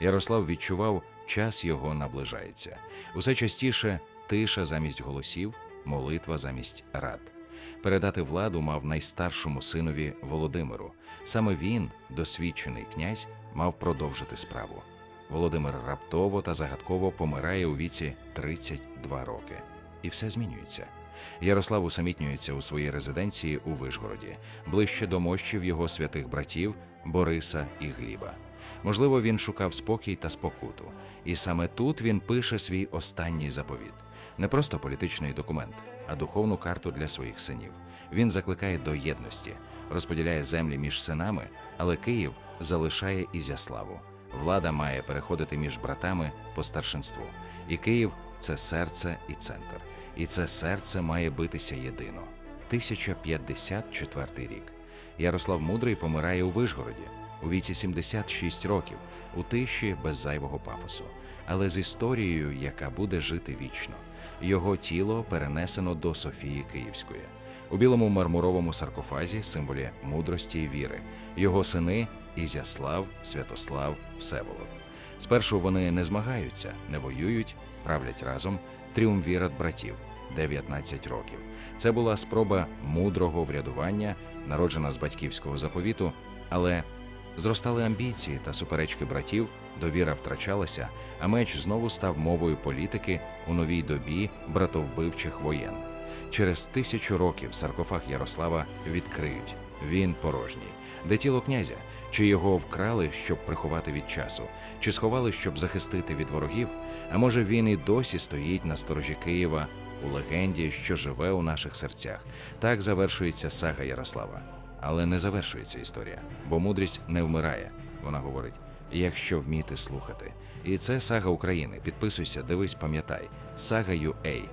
Ярослав відчував, час його наближається. Усе частіше тиша замість голосів, молитва замість рад. Передати владу мав найстаршому синові Володимиру. Саме він, досвідчений князь, мав продовжити справу. Володимир раптово та загадково помирає у віці 32 роки. І все змінюється. Ярослав усамітнюється у своїй резиденції у Вишгороді, ближче до мощів його святих братів Бориса і Гліба. Можливо, він шукав спокій та спокуту, і саме тут він пише свій останній заповіт не просто політичний документ, а духовну карту для своїх синів. Він закликає до єдності, розподіляє землі між синами, але Київ залишає Ізяславу. Влада має переходити між братами по старшинству. І Київ це серце і центр. І це серце має битися єдино. 1054 рік. Ярослав Мудрий помирає у Вишгороді у віці 76 років, у тиші без зайвого пафосу, але з історією, яка буде жити вічно. Його тіло перенесено до Софії Київської. У білому мармуровому саркофазі символі мудрості і віри. Його сини Ізяслав, Святослав, Всеволод. Спершу вони не змагаються, не воюють, правлять разом. Тріумвірат братів 19 років. Це була спроба мудрого врядування, народжена з батьківського заповіту, але зростали амбіції та суперечки братів, довіра втрачалася, а меч знову став мовою політики у новій добі братовбивчих воєн. Через тисячу років саркофаг Ярослава відкриють. Він порожній. Де тіло князя? Чи його вкрали, щоб приховати від часу, чи сховали, щоб захистити від ворогів? А може він і досі стоїть на сторожі Києва у легенді, що живе у наших серцях. Так завершується сага Ярослава. Але не завершується історія, бо мудрість не вмирає. Вона говорить: якщо вміти слухати. І це сага України. Підписуйся, дивись, пам'ятай. Сага UA.